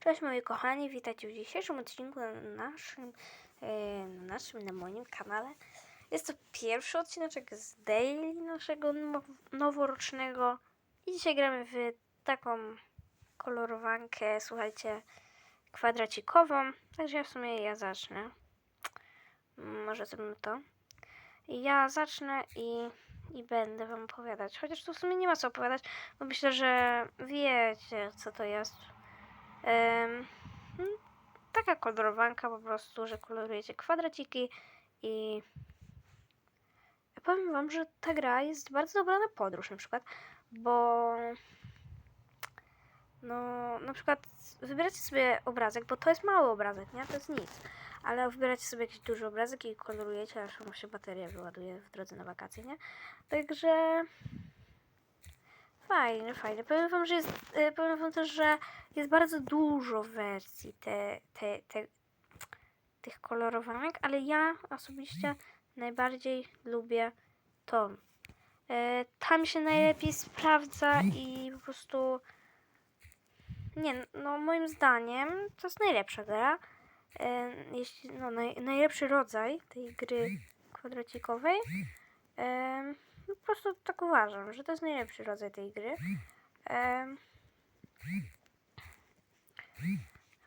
Cześć moi kochani, witajcie w dzisiejszym odcinku na naszym, e, na naszym, na moim kanale. Jest to pierwszy odcinek z daily naszego now- noworocznego i dzisiaj gramy w taką kolorowankę, słuchajcie, kwadracikową, także w sumie ja zacznę. Może zrobimy to. Ja zacznę i, i będę wam opowiadać, chociaż tu w sumie nie ma co opowiadać, bo myślę, że wiecie co to jest. Em, mm, taka kolorowanka po prostu, że kolorujecie kwadraciki i powiem wam, że ta gra jest bardzo dobra na podróż na przykład, bo no na przykład wybieracie sobie obrazek, bo to jest mały obrazek, nie? To jest nic. Ale wybieracie sobie jakiś duży obrazek i kolorujecie, aż wam się bateria wyładuje w drodze na wakacje, nie? Także Fajnie, fajnie. Powiem wam, że jest, e, powiem wam też, że jest bardzo dużo wersji te, te, te, tych kolorowanek, ale ja osobiście najbardziej lubię tą. E, tam się najlepiej sprawdza i po prostu nie, no moim zdaniem to jest najlepsza gra. E, jeśli, no, naj, najlepszy rodzaj tej gry kwadracikowej. Po prostu tak uważam, że to jest najlepszy rodzaj tej gry. Em,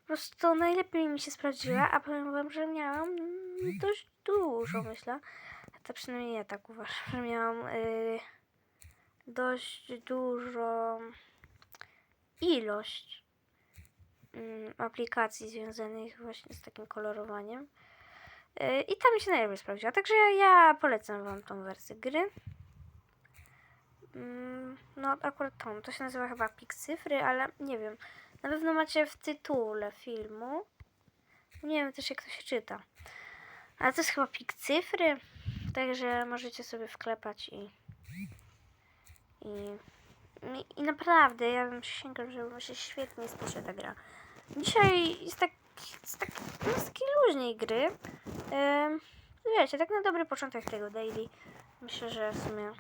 po prostu najlepiej mi się sprawdziła, a powiem wam, że miałam dość dużo, myślę. To przynajmniej ja tak uważam, że miałam y, dość dużo ilość mm, aplikacji związanych właśnie z takim kolorowaniem. Y, I ta mi się najlepiej sprawdziła. Także ja polecam wam tą wersję gry. Mm, No, akurat tą. To się nazywa chyba Pikcyfry, ale nie wiem. Na pewno macie w tytule filmu. Nie wiem też jak to się czyta. Ale to jest chyba Pikcyfry. Także możecie sobie wklepać i. I, i, naprawdę, ja bym przysięgam, że się świetnie spisze ta gra. Dzisiaj jest tak, jest tak, jest takiej luźnej gry. Ym, wiecie, tak na dobry początek tego daily. Myślę, że w sumie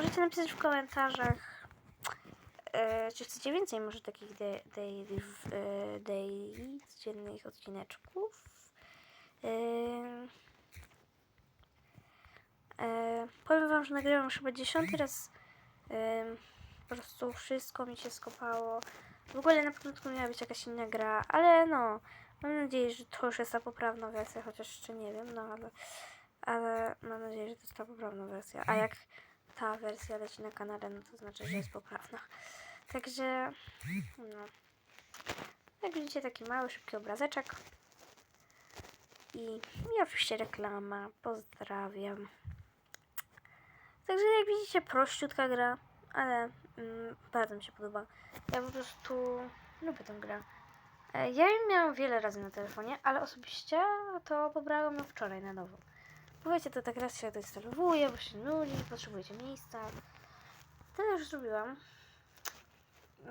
możecie napisać w komentarzach, e, czy chcecie więcej może takich da- daily, e, daily dziennych odcineczków. Ym, e, powiem wam, że nagrywam już chyba dziesiąty raz. Ym, po prostu wszystko mi się skopało. W ogóle na początku miała być jakaś inna gra, ale no, mam nadzieję, że to już jest ta poprawna wersja, chociaż jeszcze nie wiem, no ale, ale mam nadzieję, że to jest ta poprawna wersja. A jak ta wersja leci na kanale, no to znaczy, że jest poprawna. Także, no. Jak widzicie, taki mały, szybki obrazeczek. I, i oczywiście reklama. Pozdrawiam. Także jak widzicie, prościutka gra, ale mm, bardzo mi się podoba. Ja po prostu lubię tę grę. E, Ja ją miałam wiele razy na telefonie, ale osobiście to pobrałam ją wczoraj na nowo. Bo wiecie, to tak raz się deinstalowuje, bo się nudzi, potrzebujecie miejsca. Tyle już zrobiłam.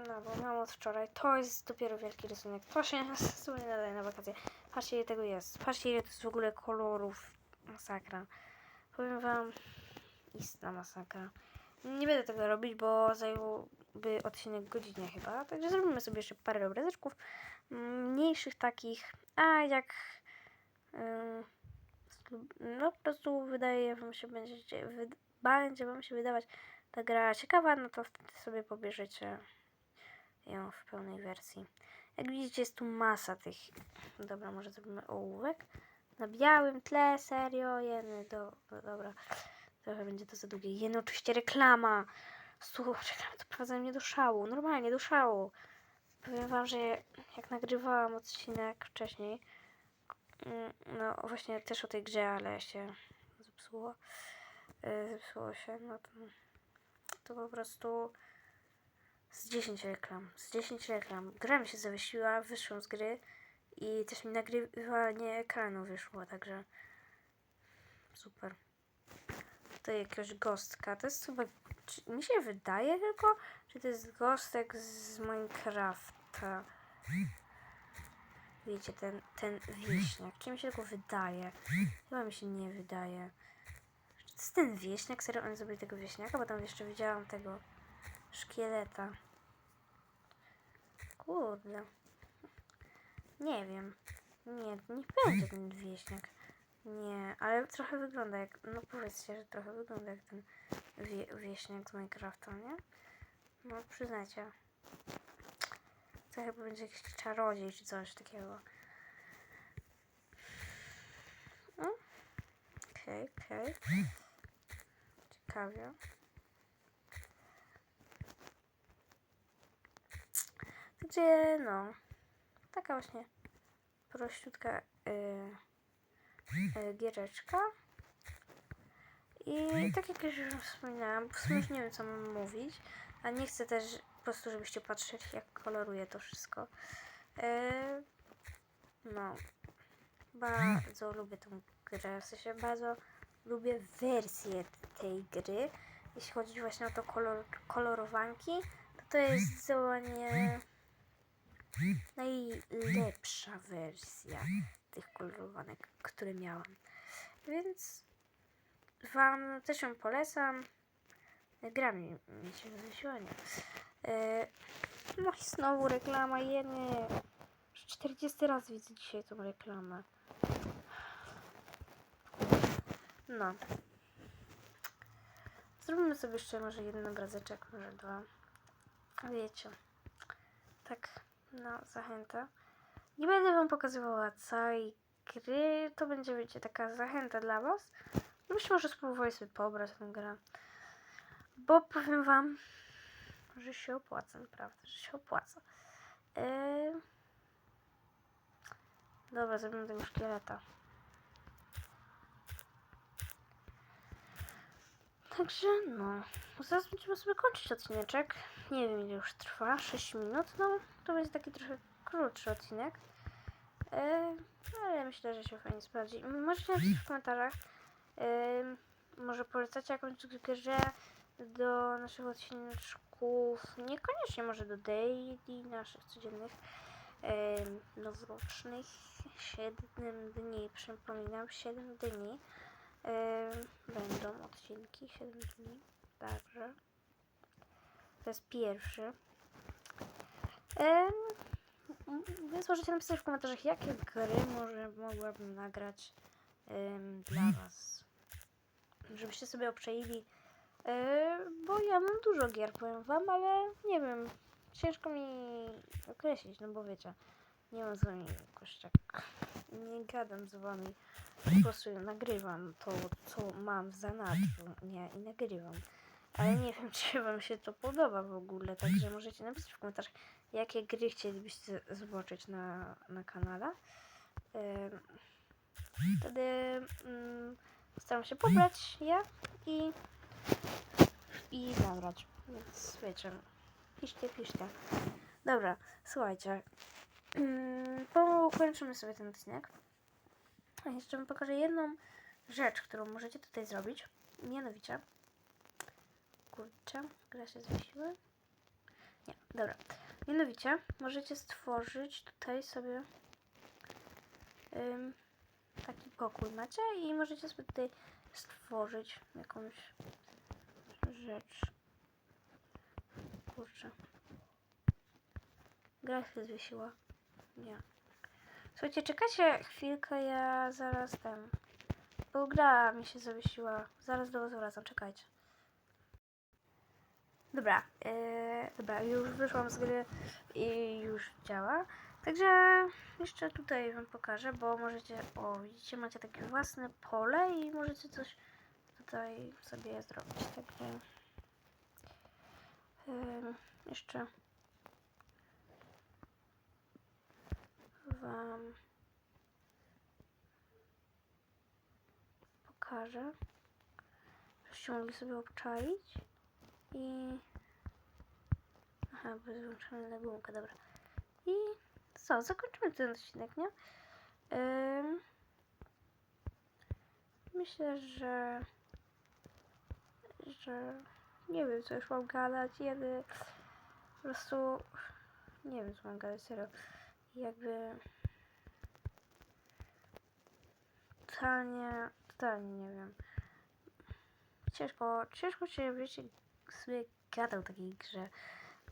No, bo mam od wczoraj. To jest dopiero wielki rysunek. To się nie nadaje na wakacje. Patrzcie, ile tego jest. Patrzcie, ile to jest w ogóle kolorów. Masakra. Powiem wam, istna masakra. Nie będę tego robić, bo zająłby odcinek godzinę chyba. Także zrobimy sobie jeszcze parę obrazeczków. Mniejszych takich. A jak... ym, no po prostu wydaje wam się, będzie, wy, będzie wam się wydawać ta gra ciekawa, no to wtedy sobie pobierzecie ją w pełnej wersji. Jak widzicie jest tu masa tych, dobra może zrobimy ołówek, na białym tle, serio, jeny, do, do, dobra, trochę będzie to za długie, jeny oczywiście reklama, słuchaj, reklamy doprowadzają mnie do szału, normalnie do szału. Powiem wam, że jak nagrywałam odcinek wcześniej, No właśnie też o tej grze, ale się zepsuło. Yy, Zepsuło się, no to, to po prostu z 10 reklam. Z 10 reklam. Gra mi się zawiesiła, wyszłam z gry i też mi nagrywanie ekranu wyszło, także super. To jakiegoś gostka. To jest chyba. Czy mi się wydaje tylko, że to jest gostek z Minecrafta. Wiecie, ten, ten wieśniak. Czy mi się tylko wydaje? Chyba mi się nie wydaje. Czy to jest ten wieśniak? Serio, oni zrobili tego wieśniaka? Bo tam jeszcze widziałam tego szkieleta. Kurde. Nie wiem. Nie, nie będzie ten wieśniak. Nie, ale trochę wygląda jak. No powiedzcie, że trochę wygląda jak ten wie, wieśniak z Minecrafta, nie? No przyznajcie. To chyba będzie jakiś czarodziej czy coś takiego. No. Okej, okej. Ciekawie. Gdzie no. Taka właśnie prościutka y, y, giereczka. I tak jak już wspominałam, w sumie już nie wiem co mam mówić, a nie chcę też prostu, żebyście patrzyli jak koloruje to wszystko. Y, no, bardzo lubię tę grę, w sensie bardzo lubię wersję tej gry. Jeśli chodzi właśnie o to kolor, kolorowanki, to to jest zdecydowanie najlepsza wersja tych kolorowanek, które miałam. Więc Wam też ją polecam. Gra mi, mi się zawiesiła, nie? E, no i znowu reklama, jeny. Już 40 raz widzę dzisiaj tą reklamę. No. Zrobimy sobie jeszcze może jeden obrazeczek, może dwa. Wiecie. Tak, na zachętę. Nie będę wam pokazywała całej gry. To będzie, wiecie, taka zachęta dla was. Być może spróbuję sobie pobrać tę grę. Bo powiem wam, że się opłaca, naprawdę, że się opłaca. Eee... Dobra, zrobimy tego szkieleta. Także no, zaraz będziemy sobie kończyć odcineczek. Nie wiem ile już trwa, 6 minut, no to będzie taki trochę krótszy odcinek. E, ale myślę, że się fajnie sprawdzi. Możecie napisać w komentarzach, e, może polecacie jakąś grę do naszych odcineczków, niekoniecznie może do daily, naszych codziennych, e, noworocznych, 7 dni, przypominam, 7 dni. Będą odcinki 7 dni. Także. To jest pierwszy. M- więc możecie napisać w komentarzach, jakie gry może mogłabym nagrać dla Was. Żebyście sobie obczaili. Yy, bo ja mam dużo gier, powiem Wam, ale nie wiem. Ciężko mi określić, no bo wiecie, nie mam z Wami jakoś tak. Nie gadam z Wami po prostu nagrywam to, co mam w zanadrzu, nie, i nagrywam. Ale nie wiem, czy wam się to podoba w ogóle, także możecie napisać w komentarzach, jakie gry chcielibyście zobaczyć na, na kanale. Ym, Wtedy mm, staram się pobrać je i, i nagrać. Więc wiecie, piszcie, piszcie. Dobra, słuchajcie. Ym, Pokończymy sobie ten odcinek. A jeszcze wam pokażę jedną rzecz, którą możecie tutaj zrobić. Mianowicie. Kurczę, gra się zwiesiła. Nie, dobra. Mianowicie możecie stworzyć tutaj sobie ym, taki pokój macie i możecie sobie tutaj stworzyć jakąś rzecz. Kurczę. Gra się zwiesiła. Nie. Słuchajcie, czekajcie chwilkę, ja zaraz ten. Bo gra mi się zawiesiła. Zaraz do was wracam, czekajcie. Dobra, yy, dobra, już wyszłam z gry i już działa. Także jeszcze tutaj wam pokażę, bo możecie, o widzicie, macie takie własne pole i możecie coś tutaj sobie zrobić. Także yy, jeszcze wam pokażę, żebyście mogli sobie obczaić i aha, bo jest wyłączona legumka, dobra i co, zakończymy ten odcinek, nie? Ym... Myślę, że że nie wiem, co już mam gadać, jedy po prostu nie wiem, co mam gadać, serio jakby totalnie, totalnie nie wiem. Ciężko, ciężko się wiecie, sobie gadał takiej grze,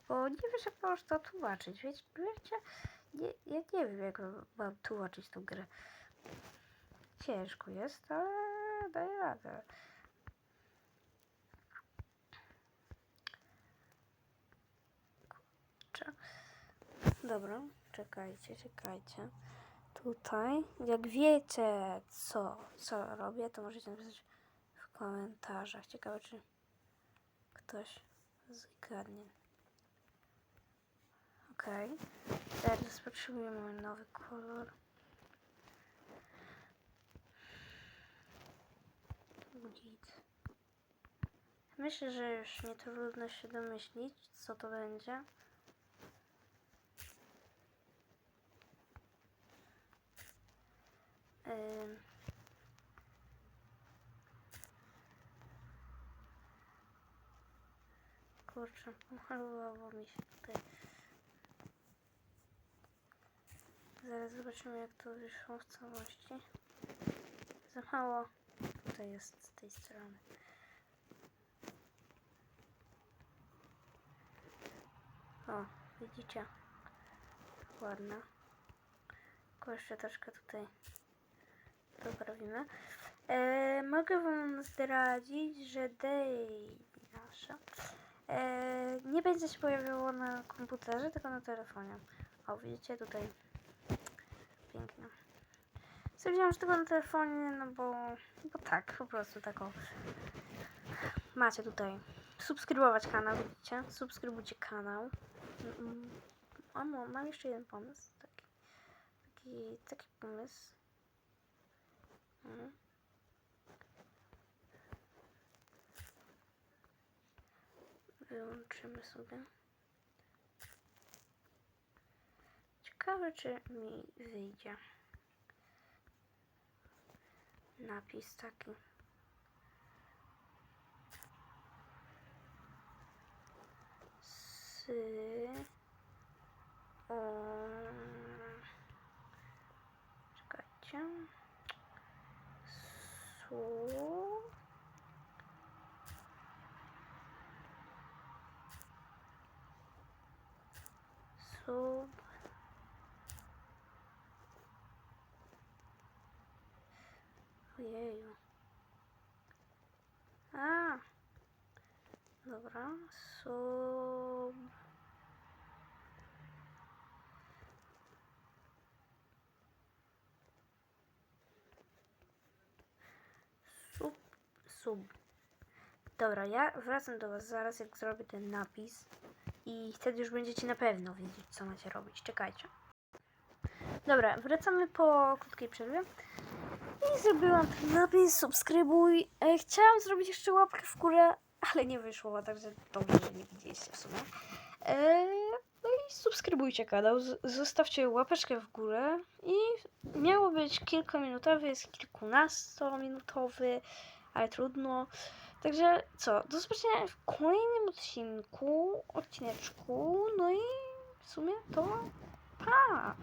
bo nie wiesz jak prostu to tłumaczyć, wiecie, wiecie? nie, ja nie wiem, jak mam tłumaczyć tą grę. Ciężko jest, ale daję radę. Kurczę. Dobra, czekajcie, czekajcie. Tutaj, jak wiecie, co, co robię, to możecie napisać w komentarzach. Ciekawe, czy ktoś zgadnie. Okej. Teraz potrzebujemy nowy kolor. Git. Myślę, że już nie trudno się domyślić, co to będzie. Ym. Kurczę, mi się tutaj. Zaraz zobaczymy jak to wyszło w całości. Za mało tutaj jest z tej strony. O, widzicie? Ładna. Tylko jeszcze troszkę tutaj poprawimy. E, mogę wam zdradzić, że day nasza nie będzie się pojawiało na komputerze, tylko na telefonie. O, widzicie tutaj pięknie. Stwierdziłam, że tylko na telefonie, no bo, bo tak, po prostu tak o. Macie tutaj subskrybować kanał, widzicie? Subskrybujcie kanał. Mm, A mo- mam jeszcze jeden pomysł, taki, taki, taki pomysł. Mm. Wyłączymy sobie. Ciekawe, czy mi wyjdzie napis taki. Sy. O. Czekajcie. Su. Sub. Ojeju. A. Dobra. Sub. Sub. Sub. Dobra, ja wracam do Was zaraz, jak zrobię ten napis. I wtedy już będziecie na pewno wiedzieć, co macie robić. Czekajcie. Dobra, wracamy po krótkiej przerwie. I zrobiłam ten napis, subskrybuj. E, chciałam zrobić jeszcze łapkę w górę, ale nie wyszło, także dobrze, że nie widzieliście w sumie. E, no i subskrybujcie kanał, zostawcie łapeczkę w górę i miało być kilkuminutowy, jest kilkunastominutowy, ale trudno. Także co, do zobaczenia w kolejnym odcinku, odcineczku, no i w sumie to pa!